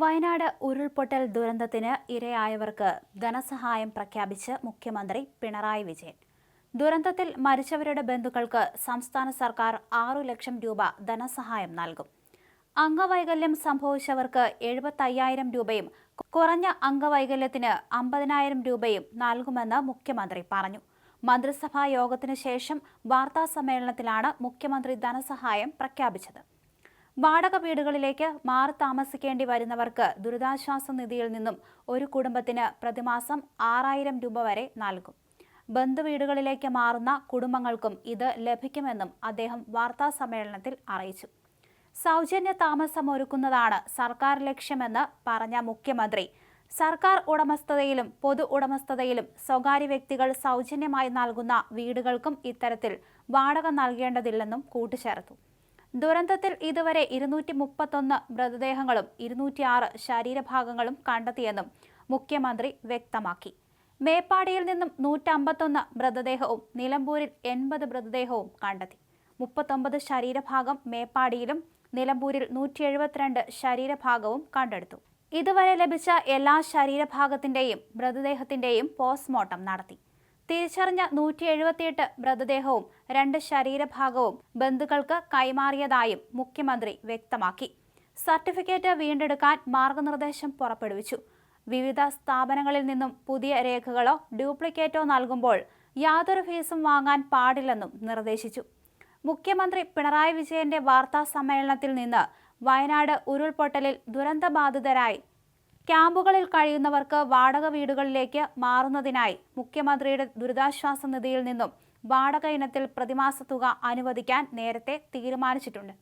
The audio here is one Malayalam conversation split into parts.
വയനാട് ഉരുൾപൊട്ടൽ ദുരന്തത്തിന് ഇരയായവർക്ക് ധനസഹായം പ്രഖ്യാപിച്ച് മുഖ്യമന്ത്രി പിണറായി വിജയൻ. ദുരന്തത്തിൽ മരിച്ചവരുടെ ബന്ധുക്കൾക്ക് സംസ്ഥാന സർക്കാർ ആറു ലക്ഷം രൂപ ധനസഹായം നൽകും. അംഗവൈകല്യം സംഭവിച്ചവർക്ക് എഴുപത്തയ്യായിരം രൂപയും കുറഞ്ഞ അംഗവൈകല്യത്തിന് അമ്പതിനായിരം രൂപയും നൽകുമെന്ന് മുഖ്യമന്ത്രി പറഞ്ഞു. മന്ത്രിസഭാ യോഗത്തിനു ശേഷം വാർത്താസമ്മേളനത്തിലാണ് മുഖ്യമന്ത്രി ധനസഹായം പ്രഖ്യാപിച്ചത്. വാടക വീടുകളിലേക്ക് മാറി താമസിക്കേണ്ടി വരുന്നവർക്ക് ദുരിതാശ്വാസ നിധിയിൽ നിന്നും ഒരു കുടുംബത്തിന് പ്രതിമാസം ആറായിരം രൂപ വരെ നൽകും. ബന്ധുവീടുകളിലേക്ക് മാറുന്ന കുടുംബങ്ങൾക്കും ഇത് ലഭിക്കുമെന്നും അദ്ദേഹം വാർത്താ സമ്മേളനത്തിൽ അറിയിച്ചു. സൗജന്യ താമസം ഒരുക്കുന്നതാണ് സർക്കാർ ലക്ഷ്യമെന്ന് പറഞ്ഞ മുഖ്യമന്ത്രി. സർക്കാർ ഉടമസ്ഥതയിലും പൊതു ഉടമസ്ഥതയിലും സ്വകാര്യ വ്യക്തികൾ സൗജന്യമായി നൽകുന്ന വീടുകൾക്കും ഇത്തരത്തിൽ വാടക നൽകേണ്ടതില്ലെന്നും കൂട്ടിച്ചേർത്തു ദുരന്തത്തിൽ ഇതുവരെ ഇരുന്നൂറ്റി മുപ്പത്തൊന്ന് മൃതദേഹങ്ങളും ഇരുന്നൂറ്റിയാറ് ശരീരഭാഗങ്ങളും കണ്ടെത്തിയെന്നും മുഖ്യമന്ത്രി വ്യക്തമാക്കി. മേപ്പാടിയിൽ നിന്നും നൂറ്റമ്പത്തൊന്ന് മൃതദേഹവും നിലമ്പൂരിൽ എൺപത് മൃതദേഹവും കണ്ടെത്തി. മുപ്പത്തൊമ്പത് ശരീരഭാഗം മേപ്പാടിയിലും നിലമ്പൂരിൽ നൂറ്റി എഴുപത്തിരണ്ട് ശരീരഭാഗവും കണ്ടെടുത്തു. ഇതുവരെ ലഭിച്ച എല്ലാ ശരീരഭാഗത്തിന്റെയും മൃതദേഹത്തിന്റെയും പോസ്റ്റ്മോർട്ടം നടത്തി. തിരിച്ചറിഞ്ഞ നൂറ്റി എഴുപത്തിയെട്ട് മൃതദേഹവും രണ്ട് ശരീരഭാഗവും ബന്ധുക്കൾക്ക് കൈമാറിയതായും മുഖ്യമന്ത്രി വ്യക്തമാക്കി. സർട്ടിഫിക്കറ്റ് വീണ്ടെടുക്കാൻ മാർഗനിർദ്ദേശം പുറപ്പെടുവിച്ചു. വിവിധ സ്ഥാപനങ്ങളിൽ നിന്നും പുതിയ രേഖകളോ ഡ്യൂപ്ലിക്കേറ്റോ നൽകുമ്പോൾ യാതൊരു ഫീസും വാങ്ങാൻ പാടില്ലെന്നും നിർദ്ദേശിച്ചു. മുഖ്യമന്ത്രി പിണറായി വിജയന്റെ വാർത്താ സമ്മേളനത്തിൽ നിന്ന് വയനാട് ഉരുൾപൊട്ടലിൽ ദുരന്തബാധിതരായി ക്യാമ്പുകളിൽ കഴിയുന്നവർക്ക് വാടക വീടുകളിലേക്ക് മാറുന്നതിനായി മുഖ്യമന്ത്രിയുടെ ദുരിതാശ്വാസ നിധിയിൽ നിന്നും വാടക ഇനത്തിൽ പ്രതിമാസ തുക അനുവദിക്കാൻ നേരത്തെ തീരുമാനിച്ചിട്ടുണ്ട്.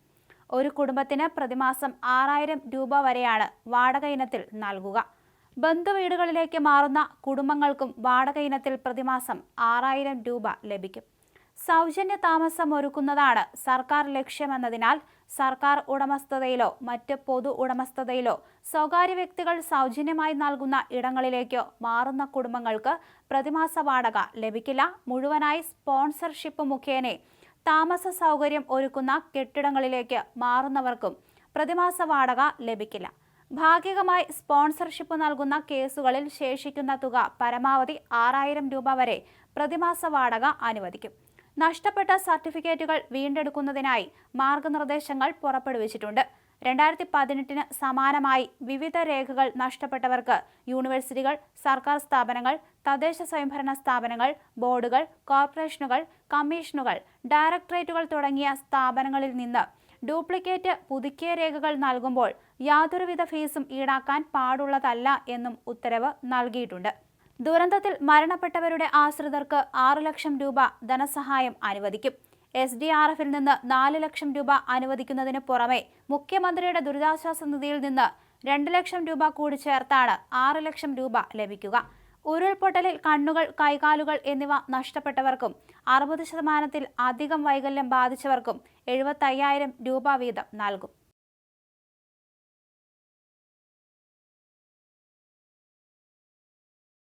ഒരു കുടുംബത്തിന് പ്രതിമാസം ആറായിരം രൂപ വരെയാണ് വാടക ഇനത്തിൽ നൽകുക. ബന്ധുവീടുകളിലേക്ക് മാറുന്ന കുടുംബങ്ങൾക്കും വാടക ഇനത്തിൽ പ്രതിമാസം ആറായിരം രൂപ ലഭിക്കും. സൗജന്യ താമസം ഒരുക്കുന്നതാണ് സർക്കാർ ലക്ഷ്യമെന്നതിനാൽ സർക്കാർ ഉടമസ്ഥതയിലോ മറ്റ് പൊതു ഉടമസ്ഥതയിലോ സ്വകാര്യ വ്യക്തികൾ സൗജന്യമായി നൽകുന്ന ഇടങ്ങളിലേക്കോ മാറുന്ന കുടുംബങ്ങൾക്ക് പ്രതിമാസ വാടക ലഭിക്കില്ല. മുഴുവനായി സ്പോൺസർഷിപ്പ് മുഖേന താമസ സൗകര്യം ഒരുക്കുന്ന കെട്ടിടങ്ങളിലേക്ക് മാറുന്നവർക്കും പ്രതിമാസ വാടക ലഭിക്കില്ല. ഭാഗികമായി സ്പോൺസർഷിപ്പ് നൽകുന്ന കേസുകളിൽ ശേഷിക്കുന്ന തുക പരമാവധി ആറായിരം രൂപ വരെ പ്രതിമാസ വാടക അനുവദിക്കും. നഷ്ടപ്പെട്ട സർട്ടിഫിക്കറ്റുകൾ വീണ്ടെടുക്കുന്നതിനായി മാർഗനിർദ്ദേശങ്ങൾ പുറപ്പെടുവിച്ചിട്ടുണ്ട്. രണ്ടായിരത്തി പതിനെട്ടിന് സമാനമായി വിവിധ രേഖകൾ നഷ്ടപ്പെട്ടവർക്ക് യൂണിവേഴ്സിറ്റികൾ സർക്കാർ സ്ഥാപനങ്ങൾ തദ്ദേശ സ്വയംഭരണ സ്ഥാപനങ്ങൾ ബോർഡുകൾ കോർപ്പറേഷനുകൾ കമ്മീഷനുകൾ ഡയറക്ടറേറ്റുകൾ തുടങ്ങിയ സ്ഥാപനങ്ങളിൽ നിന്ന് ഡ്യൂപ്ലിക്കേറ്റ് പുതുക്കിയ രേഖകൾ നൽകുമ്പോൾ യാതൊരുവിധ ഫീസും ഈടാക്കാൻ പാടുള്ളതല്ല എന്നും ഉത്തരവ് നൽകിയിട്ടുണ്ട്. ദുരന്തത്തിൽ മരണപ്പെട്ടവരുടെ ആശ്രിതർക്ക് ആറു ലക്ഷം രൂപ ധനസഹായം അനുവദിക്കും. എസ് ഡി ആർ എഫിൽ നിന്ന് നാല് ലക്ഷം രൂപ അനുവദിക്കുന്നതിന് പുറമെ മുഖ്യമന്ത്രിയുടെ ദുരിതാശ്വാസ നിധിയിൽ നിന്ന് രണ്ട് ലക്ഷം രൂപ കൂടി ചേർത്താണ് ആറ് ലക്ഷം രൂപ ലഭിക്കുക. ഉരുൾപൊട്ടലിൽ കണ്ണുകൾ കൈകാലുകൾ എന്നിവ നഷ്ടപ്പെട്ടവർക്കും അറുപത് ശതമാനത്തിൽ അധികം വൈകല്യം ബാധിച്ചവർക്കും എഴുപത്തയ്യായിരം രൂപ വീതം നൽകും.